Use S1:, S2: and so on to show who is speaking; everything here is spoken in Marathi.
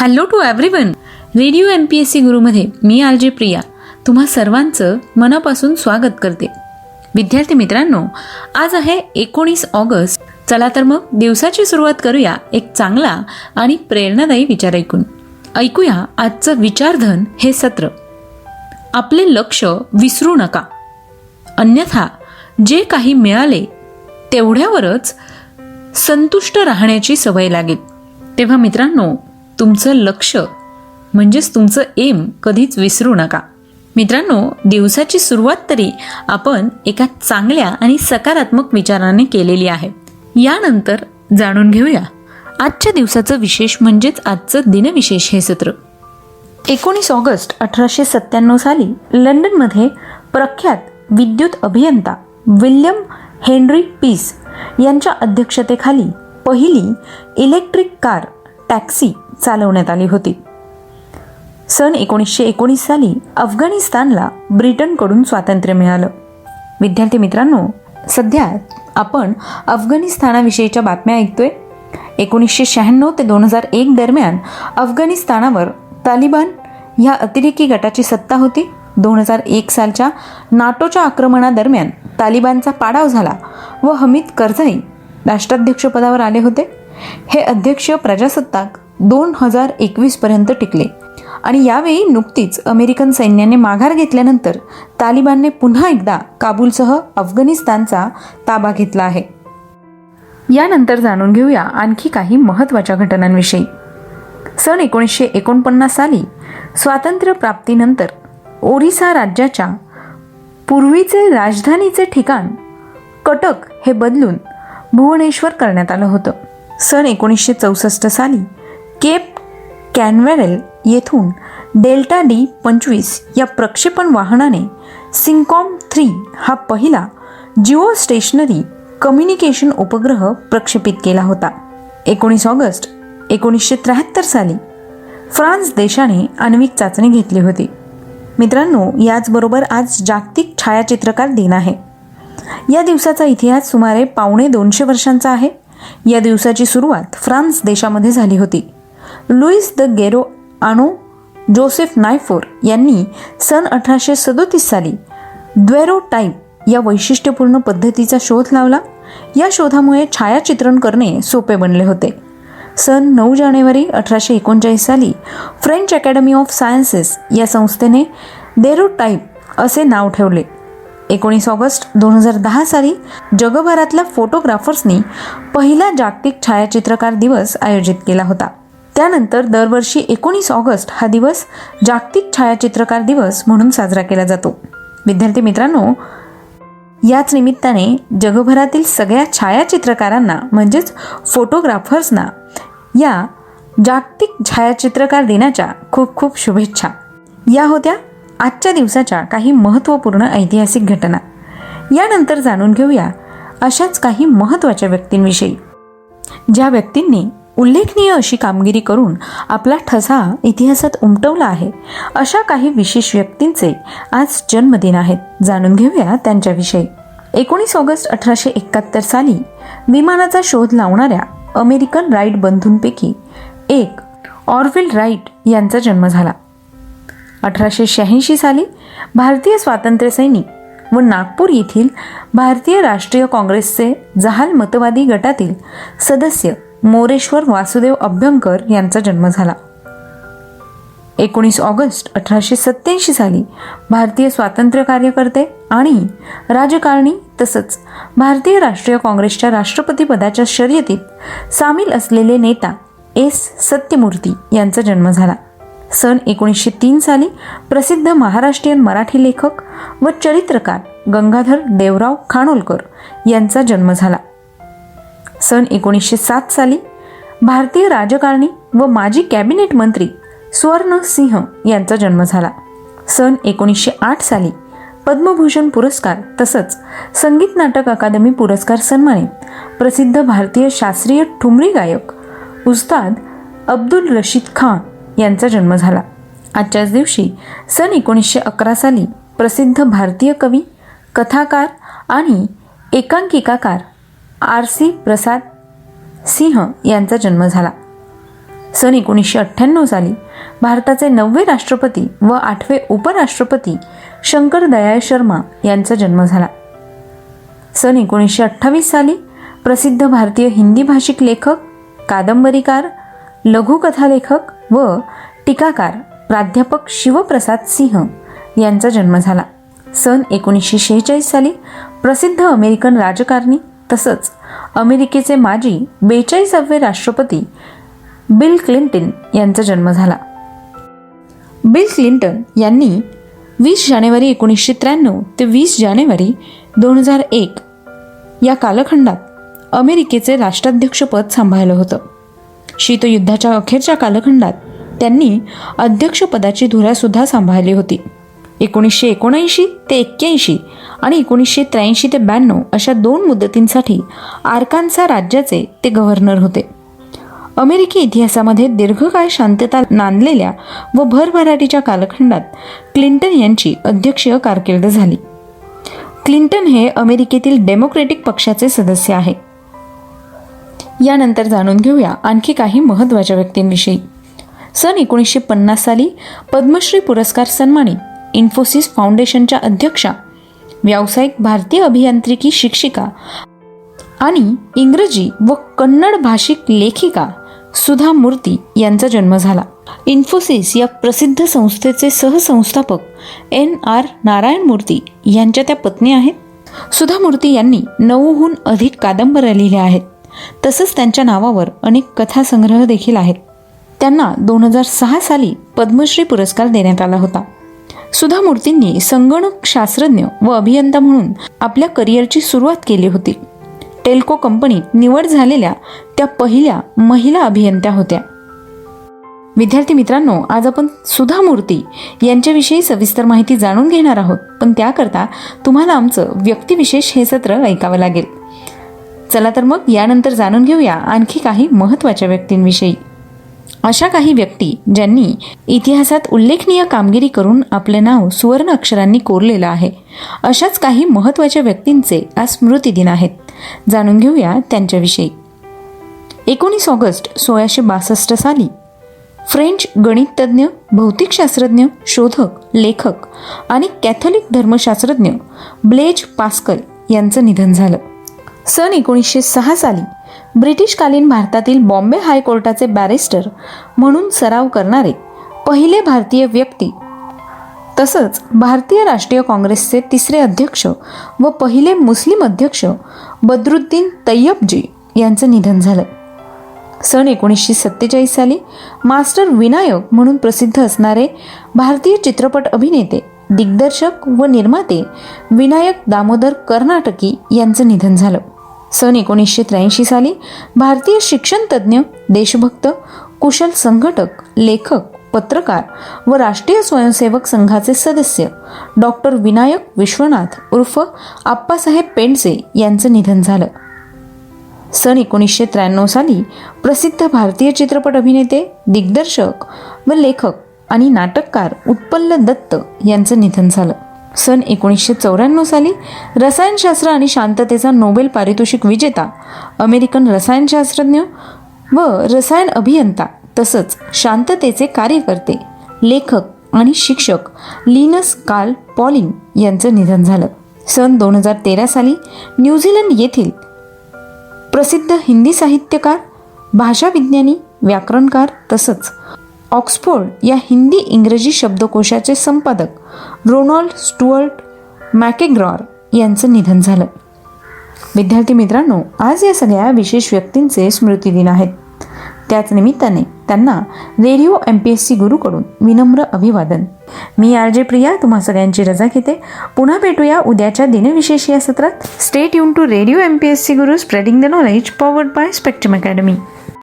S1: Hello to everyone radio M P S C गुरुमध्ये मी आर जे प्रिया. तुम्हा सर्वांचं मनापासून स्वागत करते. विद्यार्थी मित्रांनो आज आहे एकोणीस ऑगस्ट. चला तर मग दिवसाची सुरुवात करूया एक चांगला आणि प्रेरणादायी विचार ऐकून. ऐकूया आजचं विचारधन हे सत्र. आपले लक्ष विसरू नका. अन्यथा जे काही मिळाले तेवढ्यावरच संतुष्ट राहण्याची सवय लागेल. तेव्हा मित्रांनो तुमचं लक्ष म्हणजेच तुमचं एम कधीच विसरू नका. मित्रांनो दिवसाची सुरुवात तरी आपण एका चांगल्या आणि सकारात्मक विचाराने केलेली आहे. यानंतर जाणून घेऊया. आजच्या दिवसाचं विशेष म्हणजेच आजचं दिनविशेष हे सत्र. एकोणीस ऑगस्ट अठराशे सत्त्याण्णव साली लंडनमध्ये प्रख्यात विद्युत अभियंता विल्यम हेनरी पीस यांच्या अध्यक्षतेखाली पहिली इलेक्ट्रिक कार टॅक्सी चालवण्यात आली होती. सन एकोणीसशे एकोणीस साली अफगाणिस्तानला ब्रिटनकडून स्वातंत्र्य मिळालं. विद्यार्थी मित्रांनो सध्या आपण अफगाणिस्तानाविषयीच्या बातम्या ऐकतोय. एकोणीसशे शहाण्णव ते दोन हजार एक दरम्यान अफगाणिस्तानावर तालिबान ह्या अतिरेकी गटाची सत्ता होती. दोन हजार एक सालच्या नाटोच्या आक्रमणादरम्यान तालिबानचा पाडाव झाला व हमीद करझाई राष्ट्राध्यक्षपदावर आले होते. हे अध्यक्ष प्रजासत्ताक दोन हजार एकवीसपर्यंत टिकले. आणि यावेळी नुकतीच अमेरिकन सैन्याने माघार घेतल्यानंतर तालिबानने पुन्हा एकदा काबूलसह अफगाणिस्तानचा ताबा घेतला आहे. यानंतर जाणून घेऊया आणखी काही महत्त्वाच्या घटनांविषयी. सन एकोणीसशे एकोणपन्नास साली स्वातंत्र्य प्राप्तीनंतर ओरिसा राज्याच्या पूर्वीचे राजधानीचे ठिकाण कटक हे बदलून भुवनेश्वर करण्यात आलं होतं. सन एकोणीसशे चौसष्ट साली केप कॅनवेरेल येथून डेल्टा डी पंचवीस या प्रक्षेपण वाहनाने सिंकॉम थ्री हा पहिला जिओ स्टेशनरी कम्युनिकेशन उपग्रह प्रक्षेपित केला होता. एकोणीस ऑगस्ट एकोणीसशे त्र्याहत्तर साली फ्रान्स देशाने आण्विक चाचणी घेतली होती. मित्रांनो याचबरोबर आज जागतिक छायाचित्रकार दिन आहे. या दिवसाचा इतिहास सुमारे पावणे दोनशे वर्षांचा आहे. या दिवसाची सुरुवात फ्रान्स देशामध्ये झाली होती. लुईस द गेरो आणो जोसेफ नायफोर यांनी सन अठराशे सदोतीस साली द्वेरो टाईप या वैशिष्ट्यपूर्ण पद्धतीचा शोध लावला. या शोधामुळे छायाचित्रण करणे सोपे बनले होते. सन नऊ जानेवारी अठराशे एकोणचाळीस साली फ्रेंच अकॅडमी ऑफ सायन्सेस या संस्थेने देरो टाईप असे नाव ठेवले. एकोणीस ऑगस्ट दोन हजार दहा साली जगभरातल्या फोटोग्राफर्सनी पहिला जागतिक छायाचित्रकार दिवस आयोजित केला होता. त्यानंतर दरवर्षी एकोणीस ऑगस्ट हा दिवस जागतिक छायाचित्रकार दिवस म्हणून साजरा केला जातो. विद्यार्थी मित्रांनो याच निमित्ताने जगभरातील सगळ्या छायाचित्रकारांना म्हणजेच फोटोग्राफर्सना या जागतिक छायाचित्रकार दिनाच्या खूप खूप शुभेच्छा. या होत्या आजच्या दिवसाच्या काही महत्त्वपूर्ण ऐतिहासिक घटना. यानंतर जाणून घेऊया अशाच काही महत्त्वाच्या व्यक्तींविषयी. ज्या व्यक्तींनी उल्लेखनीय अशी कामगिरी करून आपला ठसा इतिहासात उमटवला आहे अशा काही विशेष व्यक्तींचे आज जन्मदिन आहेत. जाणून घेऊया त्यांच्याविषयी. एकोणीस ऑगस्ट अठराशे एकाहत्तर साली विमानाचा शोध लावणाऱ्या अमेरिकन राईट बंधूंपैकी एक ऑरविल राईट यांचा जन्म झाला. अठराशे शहाऐंशी साली भारतीय स्वातंत्र्य सैनिक व नागपूर येथील भारतीय राष्ट्रीय काँग्रेसचे जहाल मतवादी गटातील सदस्य मोरेश्वर वासुदेव अभ्यंकर यांचा जन्म झाला. एकोणीस ऑगस्ट अठराशे सत्याऐंशी साली भारतीय स्वातंत्र्य कार्यकर्ते आणि राजकारणी तसंच भारतीय राष्ट्रीय काँग्रेसच्या राष्ट्रपती पदाच्या शर्यतीत सामील असलेले नेता एस सत्यमूर्ती यांचा जन्म झाला. सन एकोणीसशे तीन साली प्रसिद्ध महाराष्ट्रीयन मराठी लेखक व चरित्रकार गंगाधर देवराव खानोलकर यांचा जन्म झाला. सन एकोणीसशे सात साली भारतीय राजकारणी व माजी कॅबिनेट मंत्री स्वर्ण सिंह यांचा जन्म झाला. सन एकोणीसशे आठ साली पद्मभूषण पुरस्कार तसंच संगीत नाटक अकादमी पुरस्कार सन्मानित प्रसिद्ध भारतीय शास्त्रीय ठुमरी गायक उस्ताद अब्दुल रशीद खान यांचा जन्म झाला. आजच्याच दिवशी सन एकोणीसशे अकरा साली प्रसिद्ध भारतीय कवी कथाकार आणि एकांकिकाकार आर सी प्रसाद सिंह यांचा जन्म झाला. सन एकोणीसशे अठ्ठ्याण्णव साली भारताचे नववे राष्ट्रपती व आठवे उपराष्ट्रपती शंकर दयाळ शर्मा यांचा जन्म झाला. सन एकोणीसशे अठ्ठावीस साली प्रसिद्ध भारतीय हिंदी भाषिक लेखक कादंबरीकार लघुकथा लेखक व टीकाकार प्राध्यापक शिवप्रसाद सिंह यांचा जन्म झाला. सन एकोणीसशे शेहेचाळीस साली प्रसिद्ध अमेरिकन राजकारणी तसंच अमेरिकेचे माजी बेचाळीसावे राष्ट्रपती बिल क्लिंटन यांचा जन्म झाला. बिल क्लिंटन यांनी वीस जानेवारी एकोणीसशे त्र्याण्णव ते वीस जानेवारी दोन हजार एक या कालखंडात अमेरिकेचे राष्ट्राध्यक्षपद सांभाळलं होतं. शीतयुद्धाच्या अखेरच्या कालखंडात त्यांनी अध्यक्षपदाची धुरासुद्धा सांभाळली होती. एकोणीसशे एकोणऐंशी ते एक्क्याऐंशी आणि एकोणीसशे त्र्याऐंशी ते ब्याण्णव अशा दोन मुदतींसाठी आरकान्सा राज्याचे ते गव्हर्नर होते. अमेरिकी इतिहासामध्ये दीर्घकाळ शांतता नांदलेल्या व भरभराटीच्या कालखंडात क्लिंटन यांची अध्यक्षीय कारकीर्द झाली. क्लिंटन हे अमेरिकेतील डेमोक्रेटिक पक्षाचे सदस्य आहे. यानंतर जाणून घेऊया आणखी काही महत्त्वाच्या व्यक्तींविषयी. सन एकोणीसशे पन्नास साली पद्मश्री पुरस्कार सन्मानित इन्फोसिस फाउंडेशनच्या अध्यक्षा व्यावसायिक भारतीय अभियांत्रिकी शिक्षिका आणि इंग्रजी व कन्नड भाषिक लेखिका सुधा मूर्ती यांचा जन्म झाला. इन्फोसिस या प्रसिद्ध संस्थेचे सहसंस्थापक एन आर नारायण मूर्ती यांच्या त्या पत्नी आहेत. सुधा मूर्ती यांनी नऊहून अधिक कादंबऱ्या लिहिल्या आहेत. तसंच त्यांच्या नावावर अनेक कथासंग्रह देखील आहेत. त्यांना दोन हजार सहा साली पद्मश्री पुरस्कार देण्यात आला होता. सुधा मूर्तींनी संगणक शास्त्रज्ञ व अभियंता म्हणून आपल्या करिअरची सुरुवात केली होती. टेल्को कंपनीत निवड झालेल्या त्या पहिल्या महिला अभियंत्या होत्या. विद्यार्थी मित्रांनो आज आपण सुधा मूर्ती यांच्याविषयी सविस्तर माहिती जाणून घेणार आहोत. पण त्याकरता तुम्हाला आमचं व्यक्तिविशेष हे सत्र ऐकावं लागेल. चला तर मग यानंतर जाणून घेऊया आणखी काही महत्त्वाच्या व्यक्तींविषयी. अशा काही व्यक्ती ज्यांनी इतिहासात उल्लेखनीय कामगिरी करून आपले नाव सुवर्ण अक्षरांनी कोरलेलं आहे. अशाच काही महत्त्वाच्या व्यक्तींचे आज स्मृतिदिन आहेत. जाणून घेऊया त्यांच्याविषयी. एकोणीस ऑगस्ट सोळाशे बासष्ट साली फ्रेंच गणिततज्ञ भौतिकशास्त्रज्ञ शोधक लेखक आणि कॅथोलिक धर्मशास्त्रज्ञ ब्लेज पास्कल यांचं निधन झालं. सन एकोणीसशे सहा साली ब्रिटिशकालीन भारतातील बॉम्बे हायकोर्टाचे बॅरिस्टर म्हणून सराव करणारे पहिले भारतीय व्यक्ती. तसंच भारतीय राष्ट्रीय काँग्रेसचे तिसरे अध्यक्ष व पहिले मुस्लिम अध्यक्ष बद्रुद्दीन तय्यबजी यांचं निधन झालं. सन एकोणीसशे सत्तेचाळीस साली मास्टर विनायक म्हणून प्रसिद्ध असणारे भारतीय चित्रपट अभिनेते दिग्दर्शक व निर्माते विनायक दामोदर कर्नाटकी यांचं निधन झालं. सन एकोणीसशे त्र्याऐंशी साली भारतीय शिक्षणतज्ज्ञ देशभक्त कुशल संघटक लेखक पत्रकार व राष्ट्रीय स्वयंसेवक संघाचे सदस्य डॉक्टर विनायक विश्वनाथ उर्फ आप्पासाहेब पेंडसे यांचं निधन झालं. सन एकोणीसशे त्र्याण्णव साली प्रसिद्ध भारतीय चित्रपट अभिनेते दिग्दर्शक व लेखक आणि नाटककार उत्पल्ल दत्त यांचं निधन झालं. सन एकोणीसशे चौऱ्याण्णव साली रसायनशास्त्र आणि शांततेचा नोबेल पारितोषिक विजेता अमेरिकन रसायनशास्त्रज्ञ व रसायन अभियंता तसंच शांततेचे कार्यकर्ते लेखक आणि शिक्षक लिनस कार्ल पॉलिंग यांचं निधन झालं. सन दोन हजार तेरा साली न्यूझीलंड येथील प्रसिद्ध हिंदी साहित्यकार भाषाविज्ञानी व्याकरणकार तसंच ऑक्सफोर्ड या हिंदी इंग्रजी शब्दकोशाचे संपादक रोनॉल्ड स्टुअर्ट मॅकेग्रॉर यांचं निधन झालं. विद्यार्थी मित्रांनो आज या सगळ्या विशेष व्यक्तींचे स्मृतिदिन आहेत. त्याच निमित्ताने त्यांना radio M P S C गुरुकडून विनम्र अभिवादन. मी आर जे प्रिया तुम्हा सगळ्यांची रजा घेते. पुन्हा भेटूया उद्याच्या दिनविशेष या सत्रात. Stay युन to radio M P S C Guru spreading the knowledge powered by Spectrum Academy